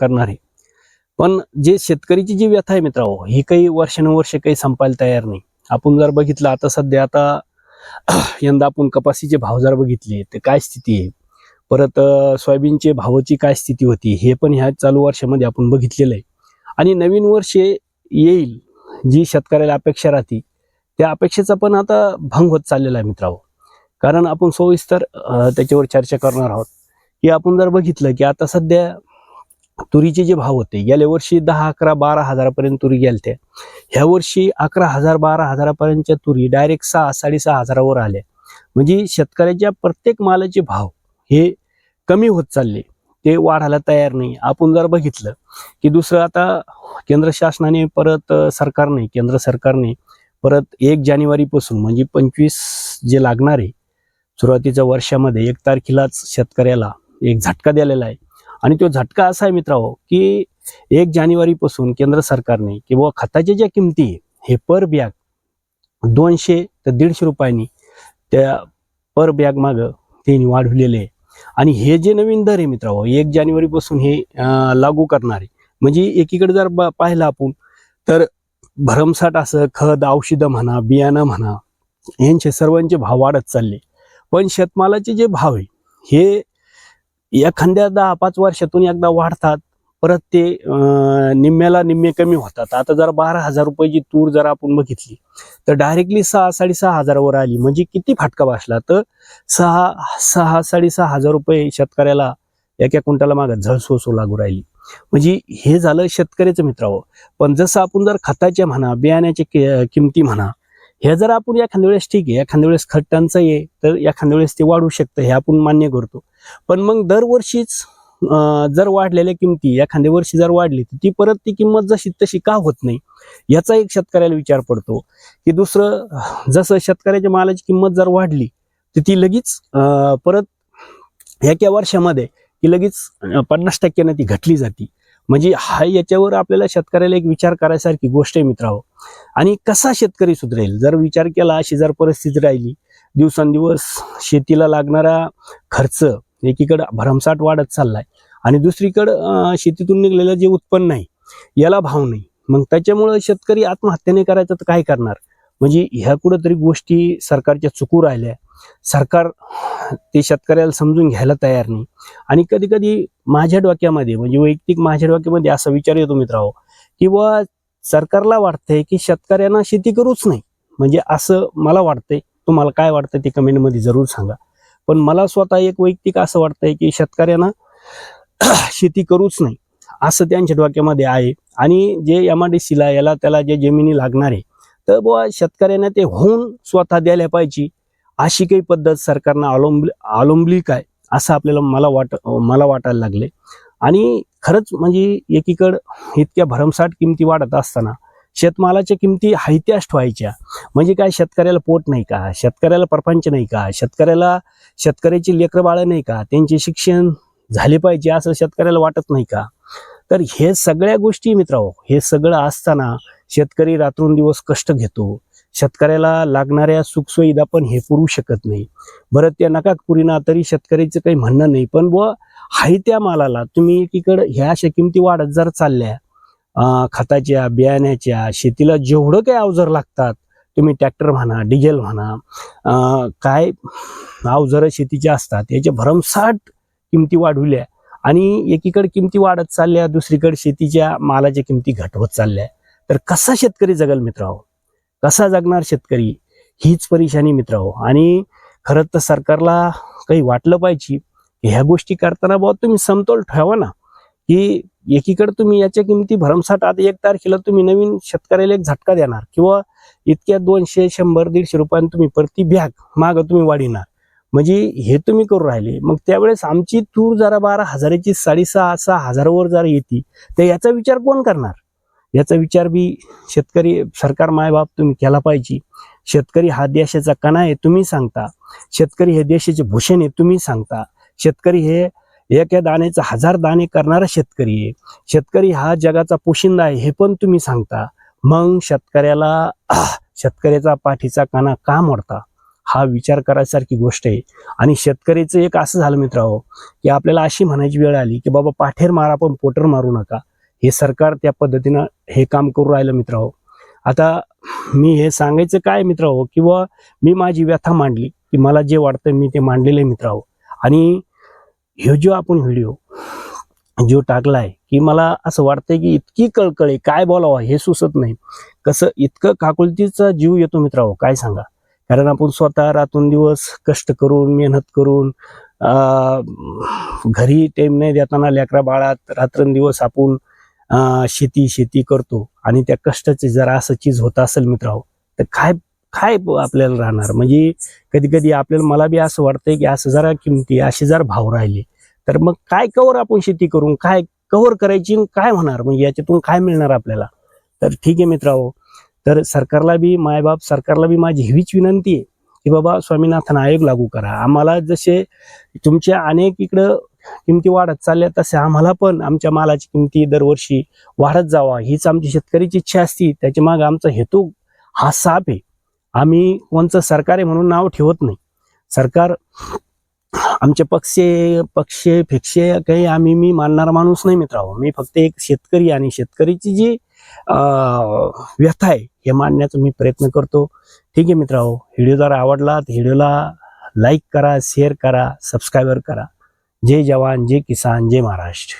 करणार आहे. पण जे शेतकरीची जी व्यथा आहे मित्रांनो ही काही वर्षानुवर्ष काही संपायला तयार नाही. आपण जर बघितलं आता सध्या आता यंदा आपण कपासीचे भाव जर बघितले तर काय स्थिती आहे? परत सोयाबीनचे भावाची काय स्थिती होती हे पण ह्या चालू वर्षामध्ये आपण बघितलेलं आहे. आणि नवीन वर्षे येईल जी शेतकऱ्याला अपेक्षा राहते त्या अपेक्षेचा पण आता भंग होत चाललेला आहे मित्रांनो. कारण आपण सविस्तर त्याच्यावर चर्चा करणार आहोत. की आपण जर बघितलं की आता सध्या तुरीचे जे भाव होते गेल्या वर्षी दहा अकरा बारा हजारापर्यंत तुरी गेलत्या. ह्या वर्षी अकरा हजार बारा हजारापर्यंतच्या तुरी डायरेक्ट सहा साडेसहा हजारावर आल्या. म्हणजे शेतकऱ्याच्या प्रत्येक मालाचे भाव हे कमी होत चालले. ते वाढायला तयार नाही. आपण जर बघितलं की दुसरं आता केंद्र शासनाने परत सरकारने केंद्र सरकारने परत एक जानेवारीपासून म्हणजे पंचवीस जे लागणार आहे सुरुवातीच्या वर्षामध्ये एक तारखेलाच शेतकऱ्याला एक झटका दिलेला आहे. आणि तो झटका असा आहे मित्रांनो की एक जानेवारीपासून केंद्र सरकारने किंवा खताच्या ज्या किमती आहे, हे पर बॅग दोनशे ते दीडशे रुपयांनी त्या पर बॅग मागं त्यांनी वाढवलेले आहे. आणि हे जे नवीन दर आहे मित्रांनो एक जानेवारीपासून हे लागू करणार आहे म्हणजे एकीकडे जर ब- पाहिलं आपण तर भरमसाठ असं खत औषधं म्हणा बियाणं म्हणा यांचे सर्वांचे भाव वाढत चालले. पण शेतमालाचे जे भाव आहे हे एखाद्या दहा पाच वर्षातून एकदा वाढतात परत ते अं, निम्म्याला निम्मे कमी होतात. आता जर बारा हजार रुपयाची तूर जर आपण बघितली तर डायरेक्टली सहा साडेसहा हजारावर आली. म्हणजे किती फाटका बसला तर सहा सहा साडेसहा हजार रुपये शेतकऱ्याला एका क्विंटाला मागं झळ सोसू लागू राहिली. म्हणजे हे झालं शेतकऱ्याचं मित्रावं पण जसं आपण जर खताच्या म्हणा बियाण्याच्या कि- किमती म्हणा हे जर आपण एखाद्या वेळेस ठीक आहे एखाद्या वेळेस खत टंचाई आहे तर एखाद्या वेळेस ते वाढू शकतं हे आपण मान्य करतो. पण मग दरवर्षीच जर वाढलेल्या किमती एखाद्या वर्षी जर वाढली तर ती परत ती किंमत जशी तशी का होत नाही? याचा एक शेतकऱ्याला विचार पडतो की दुसरं जसं शेतकऱ्याच्या मालाची किंमत जर वाढली तर ती लगेच परत एका वर्षामध्ये ती लगेच पन्नास टक्क्यानं ती घटली जाते. म्हणजे हा याच्यावर आपल्याला शेतकऱ्याला एक विचार करायसारखी गोष्ट आहे मित्रांनो. आणि कसा शेतकरी सुधरेल? जर विचार केला अशी जर परिस्थिती राहिली दिवसेंदिवस शेतीला लागणारा खर्च एकीकडं भरमसाठ वाढत चाललाय आणि दुसरीकडं शेतीतून निघलेलं जे उत्पन्न आहे याला भाव नाही. मग त्याच्यामुळं शेतकरी आत्महत्या नाही करायचं तर काय करणार? म्हणजे ह्या कुठंतरी गोष्टी सरकारच्या चुकू राहिल्या. सरकार ते शेतकऱ्याला समजून घ्यायला तयार नाही. आणि कधी कधी माझ्या डोक्यामध्ये म्हणजे वैयक्तिक माझ्या डोक्यामध्ये असा विचार येतो मित्रांनो किंवा सरकारला वाटतंय की शेतकऱ्यांना शेती करूच नाही. म्हणजे असं मला वाटतंय. तुम्हाला काय वाटतं ते कमेंटमध्ये जरूर सांगा. पण मला स्वतः एक वैयक्तिक असं वाटतंय की शेतकऱ्यांना शेती करूच नाही असं त्यांच्या डोक्यामध्ये आहे. आणि जे एम आर डी सीला याला त्याला जे जमिनी लागणार आहे तर बुवा शेतकऱ्यांना ते होऊन स्वतः द्यायला पाहिजे अशी काही पद्धत सरकारनं अवलंबली अवलंबली काय असं आपल्याला मला वाट मला वाटायला लागले आणि खरंच म्हणजे एकीकडं इतक्या भरमसाठ किमती वाढत असताना शेतमालाच्या किमती हायत्याच ठेवायच्या. म्हणजे काय? शेतकऱ्याला पोट नाही का? शेतकऱ्याला परपंच नाही का? शेतकऱ्याला शेतकऱ्याची लेकरं बाळं नाही का? त्यांचे शिक्षण झाले पाहिजे असं शेतकऱ्याला वाटत नाही का? तर हे सगळ्या गोष्टी मित्रांनो हे सगळं असताना शेतकरी रात्रंदिवस कष्ट घेतो. शेतकऱ्याला लागणाऱ्या सुखसुविधा पण हे पुरू शकत नाही. बरं त्या नका पुरीना तरी शेतकऱ्याचं काही म्हणणं नाही. पण व हाय त्या मालाला तुम्ही एकीकडं ह्या अशा किमती वाढत जर चालल्या खताच्या बियाण्याच्या शेतीला जेवढं काही अवजार लागतात तुम्ही ट्रॅक्टर म्हणा डिझेल म्हणा काय अवजारं शेतीचे असतात याच्या भरमसाठ किमती वाढवल्या आणि एकीकडे किमती वाढत चालल्या दुसरीकडे शेतीच्या मालाच्या किमती घटवत चालल्या. तर कसा शेतकरी जगल मित्रांनो? कसा जगणार शेतकरी? हीच परेशानी मित्रांनो. आणि खरं तर सरकारला काही वाटलं पाहिजे की ह्या गोष्टी करताना बाबा तुम्ही समतोल ठेवा ना की एकीकडे तुम्ही याच्या किमती भरमसाठ आता एक तारखेला तुम्ही नवीन शेतकऱ्याला एक झटका देणार किंवा इतक्या दोनशे शंभर दीडशे रुपयांनी तुम्ही प्रति बॅग माग तुम्ही वाढिणार. म्हणजे हे तुम्ही करू राहिले. मग त्यावेळेस आमची तूर जरा बारा हजाराची साडेसहा सहा हजारावर जरा येते. तर याचा विचार कोण करणार? याचा विचार बी शेतकरी सरकार मायबाप तुम्ही केला पाहिजे. शेतकरी हा देशाचा कणा आहे तुम्ही सांगता. शेतकरी हे देशाचे भूषण आहे तुम्ही सांगता. शेतकरी हे एका दाण्याचा हजार दाणे करणारा शेतकरी आहे. शेतकरी हा जगाचा पोशिंदा आहे हे पण तुम्ही सांगता. मग शेतकऱ्याला शेतकऱ्याचा पाठीचा काना का मोडता? हा विचार करायसारखी गोष्ट आहे. आणि शेतकरीचं एक असं झालं मित्रांनो की आपल्याला अशी म्हणायची वेळ आली की बाबा पाठेर मारा पण पोटर मारू नका. हे सरकार त्या पद्धतीनं हे काम करू राहिलं मित्रांनो. आता मी हे सांगायचं काय मित्रांनो किंवा मी माझी व्यथा मांडली की मला जे वाटतं मी ते मांडलेलं आहे मित्रांनो. आणि ह्यो जो आपण व्हिडिओ जो टाकलाय की मला असं वाटतंय की इतकी कळकळी काय बोलावं हे सुचत नाही. कसं इतकं काकुलतीचा जीव येतो मित्रांनो काय सांगा? कारण आपण स्वतः रातून दिवस कष्ट करून मेहनत करून घरी टाइम नाही देताना लेकरा बाळात रात्रंदिवस आपण शेती शेती करतो आणि त्या कष्टाची जरा असं चीज होत असेल मित्रांनो तर काय काय आपल्याला राहणार. म्हणजे कधी कधी आपल्याला मला बी असं वाटतंय की असं जरा किमती असे जर भाव राहिले तर मग काय कवर आपण शेती करून काय कव्हर करायची काय होणार? म्हणजे याच्यातून काय मिळणार आपल्याला? तर ठीक आहे मित्रांनो. तर सरकारला बी मायबाप सरकारला बी माझी हीच विनंती आहे की बाबा स्वामीनाथन आयोग लागू करा. आम्हाला जसे तुमच्या अनेक इकडं किमती वाढत चालल्या तसे आम्हाला पण आमच्या मालाची किमती दरवर्षी वाढत जावा. हीच आमची शेतकरीची इच्छा असती. त्याच्यामागे आमचा हेतू हा साप आहे. आम्ही कोणचं सरकार आहे म्हणून नाव ठेवत नाही. सरकार आमचे पक्षे पक्षे फिक्षे काही आम्ही मी मानणारा माणूस नाही मित्रांनो मी फक्त एक शेतकरी आणि शेतकरीची जी व्यथा आहे हे मानण्याचा मी प्रयत्न करतो. ठीक आहे मित्रांनो व्हिडिओ जर आवडला तर व्हिडिओला लाईक करा शेअर करा सबस्क्राईबर करा. जय जवान जय किसान जय महाराष्ट्र.